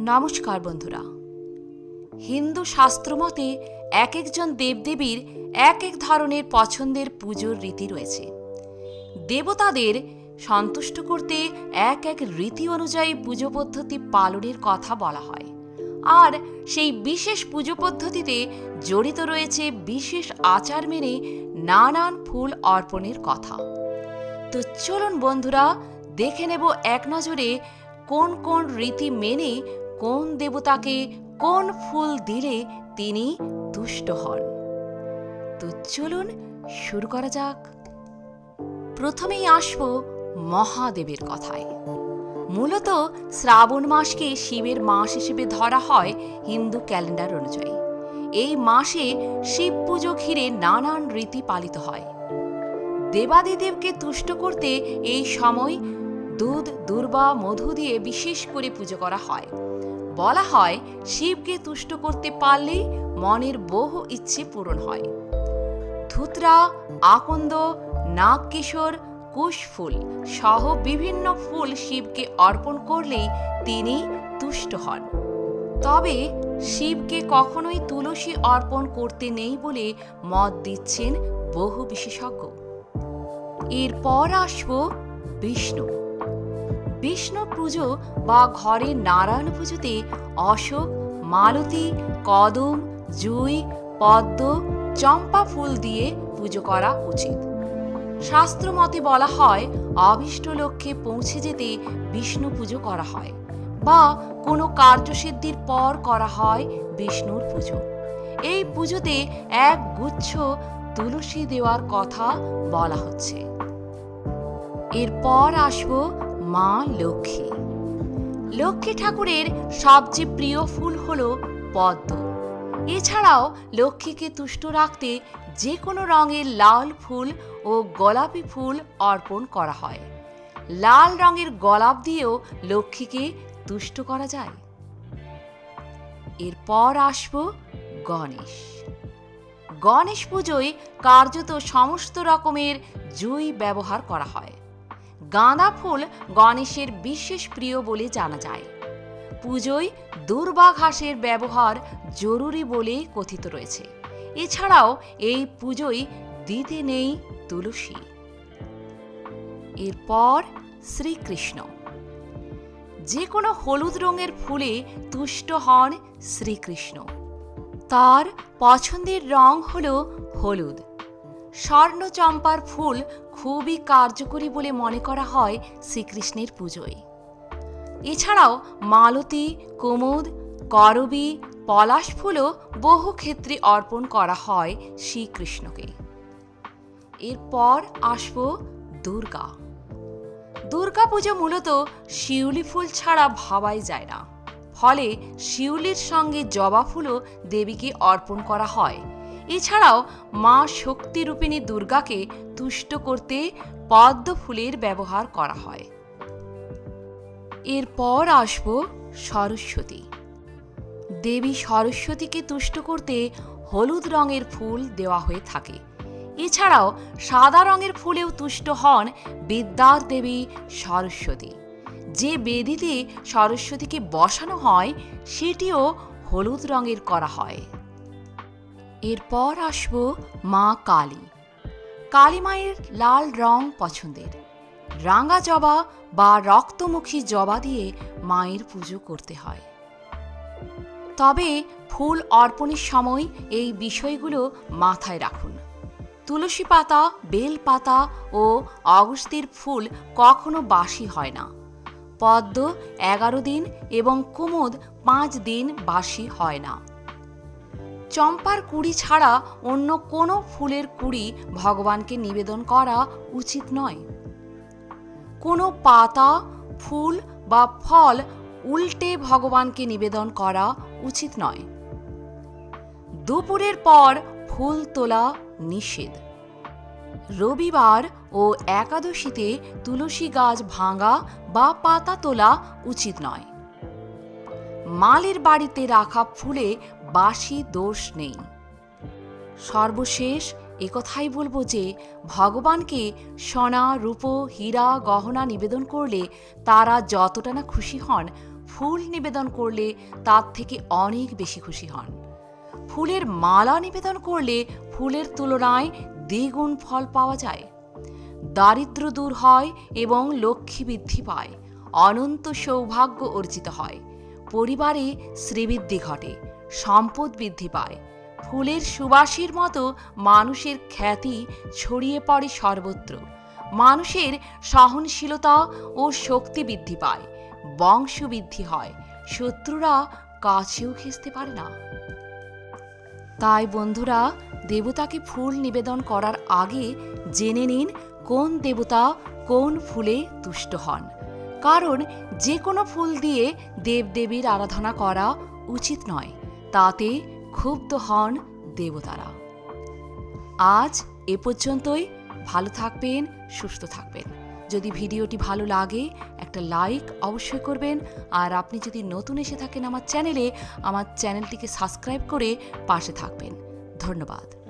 নমস্কার বন্ধুরা। হিন্দু শাস্ত্রমতে এক একজন দেবদেবীর এক এক ধরনের পছন্দের পুজোর রীতি রয়েছে। দেবতাদের সন্তুষ্ট করতে এক এক রীতি অনুযায়ী পুজো পদ্ধতি পালনের কথা বলা হয়। আর সেই বিশেষ পুজো পদ্ধতিতে জড়িত রয়েছে বিশেষ আচার মেনে নানান ফুল অর্পণের কথা। তো চলুন বন্ধুরা, দেখে নেব এক নজরে কোন কোন রীতি মেনে কোন দেবতাকে কোন ফুল দিলে তিনি তুষ্ট হন? তো চলুন শুরু করা যাক। প্রথমেই আসব মহাদেবের কথায়। মূলত শ্রাবণ মাসকে শিবের মাস হিসেবে ধরা হয় হিন্দু ক্যালেন্ডার অনুযায়ী। এই মাসে শিব পুজো ঘিরে নানান রীতি পালিত হয়। দেবাদিদেবকে তুষ্ট করতে এই সময় দুধ, দুর্বা, মধু দিয়ে বিশেষ করে পুজো করা হয়। বলা হয়, শিবকে তুষ্ট করতে পারলেই মনের বহু ইচ্ছে পূরণ হয়। ধুতরা, আকন্দ, নাগকিশোর, কুশফুল সহ বিভিন্ন ফুল শিবকে অর্পণ করলেই তিনি তুষ্ট হন। তবে শিবকে কখনোই তুলসী অর্পণ করতে নেই বলে মত দিচ্ছেন বহু বিশেষজ্ঞ। এরপর আসব বিষ্ণু। বিষ্ণু পুজো বা ঘরে নারায়ণ পুজোতে অশোক, মালতী, কদম, জুই, পদ্ম, চম্পা ফুল দিয়ে পুজো করা উচিত। শাস্ত্রমতে বলা হয়, অভীষ্ট লক্ষ্যে পৌঁছে যেতে বিষ্ণু পুজো করা হয় বা কোনো কার্যসিদ্ধির পর করা হয় বিষ্ণুর পুজো। এই পুজোতে এক গুচ্ছ তুলসী দেওয়ার কথা বলা হচ্ছে। এরপর আসব মা লক্ষ্মী। লক্ষ্মী ঠাকুরের সবচেয়ে প্রিয় ফুল হল পদ্ম। এছাড়াও লক্ষ্মীকে তুষ্ট রাখতে যে কোনো রঙের লাল ফুল ও গোলাপি ফুল অর্পণ করা হয়। লাল রঙের গোলাপ দিয়েও লক্ষ্মীকে তুষ্ট করা যায়। এরপর আসব গণেশ। গণেশ পুজোয় কার্যত সমস্ত রকমের জুই ব্যবহার করা হয়। গাঁদা ফুল গণেশের বিশেষ প্রিয় বলে জানা যায়। পুজোয় দুর্বা ঘাসের ব্যবহার জরুরি বলে কথিত রয়েছে। এছাড়াও এই পুজোয় দিতে নেই তুলসী। এরপর শ্রীকৃষ্ণ। যে কোনো হলুদ রঙের ফুলে তুষ্ট হন শ্রীকৃষ্ণ। তার পছন্দের রং হল হলুদ। স্বর্ণচম্পার ফুল খুবই কার্যকরী বলে মনে করা হয় শ্রীকৃষ্ণের পুজোয়। এছাড়াও মালতী, কুমুদ, করবী, পলাশ ফুলও বহু ক্ষেত্রে অর্পণ করা হয় শ্রীকৃষ্ণকে। এরপর আসব দুর্গা। দুর্গা পুজো মূলত শিউলি ফুল ছাড়া ভাবাই যায় না। ফলে শিউলির সঙ্গে জবা ফুলও দেবীকে অর্পণ করা হয় এছাড়াও মা শক্তিরূপিণী দুর্গাকে তুষ্ট করতে পদ্ম ফুলের ব্যবহার করা হয়। এরপর আসব সরস্বতী। দেবী সরস্বতীকে তুষ্ট করতে হলুদ রঙের ফুল দেওয়া হয়ে থাকে। এছাড়াও সাদা রঙের ফুলেও তুষ্ট হন বিদ্যার দেবী সরস্বতী। যে বেদিতে সরস্বতীকে বসানো হয়, সেটিও হলুদ রঙের করা হয়। এরপর আসব মা কালী। কালী মায়ের লাল রং পছন্দের। রাঙা জবা বা রক্তমুখী জবা দিয়ে মায়ের পুজো করতে হয়। তবে ফুল অর্পণের সময় এই বিষয়গুলো মাথায় রাখুন। তুলসী পাতা, বেল পাতা ও অগস্তির ফুল কখনো বাসি হয় না। পদ্ম এগারো দিন এবং কুমুদ পাঁচ দিন বাসি হয় না। চম্পার কুড়ি ছাড়া অন্য কোনো ফুলের কুড়ি ভগবানকে নিবেদন করা উচিত নয়। কোনো পাতা, ফুল বা ফল উল্টে ভগবানকে নিবেদন করা উচিত নয়। দুপুরের পর ফুল তোলা নিষেধ। রবিবার ও একাদশীতে তুলসী গাছ ভাঙা বা পাতা তোলা উচিত নয়। মালের বাড়িতে রাখা ফুলে বাসি দোষ নেই। সর্বশেষ একথাই বলব যে, ভগবানকে সোনা, রূপ, হীরা, গহনা নিবেদন করলে তারা যতটা না খুশি হন, ফুল নিবেদন করলে তার থেকে অনেক বেশি খুশি হন। ফুলের মালা নিবেদন করলে ফুলের তুলনায় দ্বিগুণ ফল পাওয়া যায়। দারিদ্র দূর হয় এবং লক্ষ্মী বৃদ্ধি পায়। অনন্ত সৌভাগ্য অর্জিত হয়। পরিবারে শ্রীবৃদ্ধি ঘটে, সম্পদ বৃদ্ধি পায়। ফুলের সুবাসীর মতো মানুষের খ্যাতি ছড়িয়ে পড়ে সর্বত্র। মানুষের সহনশীলতা ও শক্তি বৃদ্ধি পায়, বংশ বৃদ্ধি হয়, শত্রুরা কাছেও ঘেঁচতে পারে না। তাই বন্ধুরা, দেবতাকে ফুল নিবেদন করার আগে জেনে নিন কোন দেবতা কোন ফুলে তুষ্ট হন। কারণ যে কোনো ফুল দিয়ে দেবদেবীর আরাধনা করা উচিত নয়, তাতে ক্ষুব্ধ হন দেবতারা। আজ এ পর্যন্তই। ভালো থাকবেন, সুস্থ থাকবেন। যদি ভিডিওটি ভালো লাগে, একটা লাইক অবশ্যই করবেন। আর আপনি যদি নতুন এসে থাকেন আমার চ্যানেলে, আমার চ্যানেলটিকে সাবস্ক্রাইব করে পাশে থাকবেন। ধন্যবাদ।